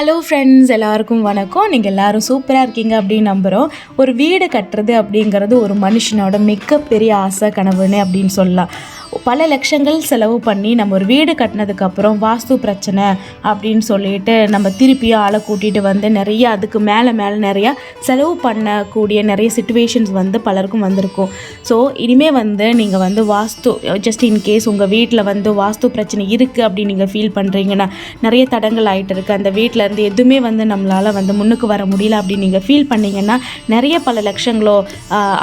Hello friends எல்லாருக்கும் வணக்கம். நீங்கள் எல்லாரும் சூப்பராக இருக்கீங்க அப்படின்னு நம்புகிறோம் ஒரு வீடு கட்டுறது அப்படிங்கிறது ஒரு மனுஷனோட மிகப்பெரிய ஆசை கனவுன்னு அப்படின்னு சொல்லலாம். பல லட்சங்கள் செலவு பண்ணி நம்ம ஒரு வீடு கட்டினதுக்கப்புறம் வாஸ்து பிரச்சனை அப்படின்னு சொல்லிட்டு நம்ம திருப்பியும் ஆளை கூட்டிகிட்டு வந்து நிறைய அதுக்கு மேலே மேலே நிறையா செலவு பண்ணக்கூடிய நிறைய சுச்சுவேஷன்ஸ் வந்து பலருக்கும் வந்திருக்கும். ஸோ இனிமேல் வந்து நீங்கள் வந்து வாஸ்து ஜஸ்ட் இன் கேஸ் உங்கள் வீட்டில் வந்து வாஸ்து பிரச்சனை இருக்குது அப்படின்னு நீங்கள் ஃபீல் பண்ணுறீங்கன்னா நிறைய தடங்கள் ஆகிட்டு இருக்குது அந்த வீட்டில் இருந்து எதுவுமே வந்து நம்மளால் வந்து முன்னுக்கு வர முடியல அப்படின்னு நீங்கள் ஃபீல் பண்ணிங்கன்னா நிறைய பல லட்சங்களோ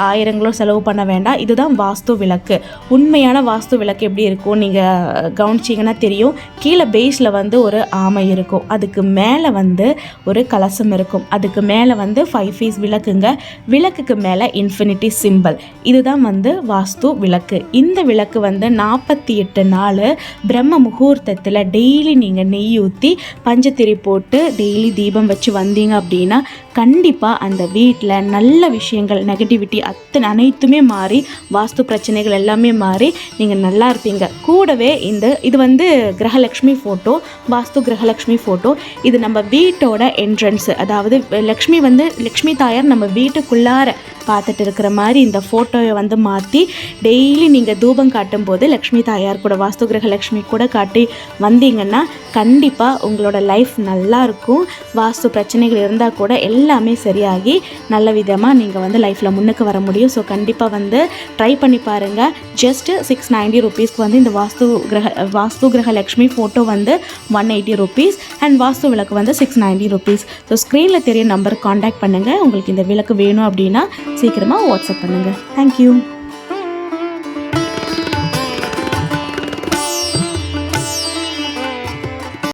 ஆயிரங்களோ செலவு பண்ண வேண்டாம். இதுதான் வாஸ்து விளக்கு. உண்மையான வாஸ்து வாஸ்து விளக்கு எப்படி இருக்கும் நீங்கள் கவனிச்சிங்கன்னா தெரியும். கீழே பேஸில் வந்து ஒரு ஆமை இருக்கும். அதுக்கு மேலே வந்து ஒரு கலசம் இருக்கும். அதுக்கு மேலே வந்து ஃபைவ் ஃபீஸ் விளக்குங்க. விளக்குக்கு மேலே இன்ஃபினிட்டி சிம்பல் இதுதான் வந்து வாஸ்து விளக்கு. இந்த விளக்கு வந்து நாற்பத்தி எட்டு நாள் பிரம்ம முகூர்த்தத்தில் டெய்லி நீங்கள் நெய் ஊற்றி பஞ்சத்திரி போட்டு டெய்லி தீபம் வச்சு வந்தீங்க அப்படின்னா கண்டிப்பாக அந்த வீட்டில் நல்ல விஷயங்கள் நெகட்டிவிட்டி அத்தனை அனைத்துமே மாறி வாஸ்து பிரச்சனைகள் எல்லாமே மாறி நீங்கள் நல்லா இருப்பீங்க. கூடவே இந்த இது வந்து கிரகலக்ஷ்மி ஃபோட்டோ வாஸ்து கிரகலக்ஷ்மி ஃபோட்டோ இது நம்ம வீட்டோட என்ட்ரன்ஸு அதாவது லக்ஷ்மி வந்து லக்ஷ்மி தாயார் நம்ம வீட்டுக்குள்ளார பார்த்துட்டு இருக்கிற மாதிரி இந்த ஃபோட்டோவை வந்து மாற்றி டெய்லி நீங்கள் தூபம் காட்டும் போது லக்ஷ்மி தாயார் கூட வாஸ்து கிரகலக்ஷ்மி கூட காட்டி வந்தீங்கன்னா கண்டிப்பாக உங்களோட லைஃப் நல்லா இருக்கும். வாஸ்து பிரச்சனைகள் இருந்தால் கூட எல்லாமே சரியாகி நல்ல விதமாக நீங்கள் வந்து லைஃப்பில் முன்னுக்கு வர முடியும். ஸோ கண்டிப்பாக வந்து ட்ரை பண்ணி பாருங்கள் ஜஸ்ட்டு சிக்ஸ் நைன்டி ருபீஸ்க்கு வந்து இந்த வாஸ்து கிரக வாஸ்து கிரக லக்ஷ்மி ஃபோட்டோ வந்து one eighty rupees and vastu விளக்கு வந்து சிக்ஸ் நைன்டி ருபீஸ் ஸோ ஸ்க்ரீனில் தெரிய நம்பருக்கு காண்டாக்ட் பண்ணுங்கள் உங்களுக்கு இந்த விளக்கு வேணும் அப்படின்னா சீக்கிரமாக வாட்ஸ்அப் பண்ணுங்கள் தேங்க்யூ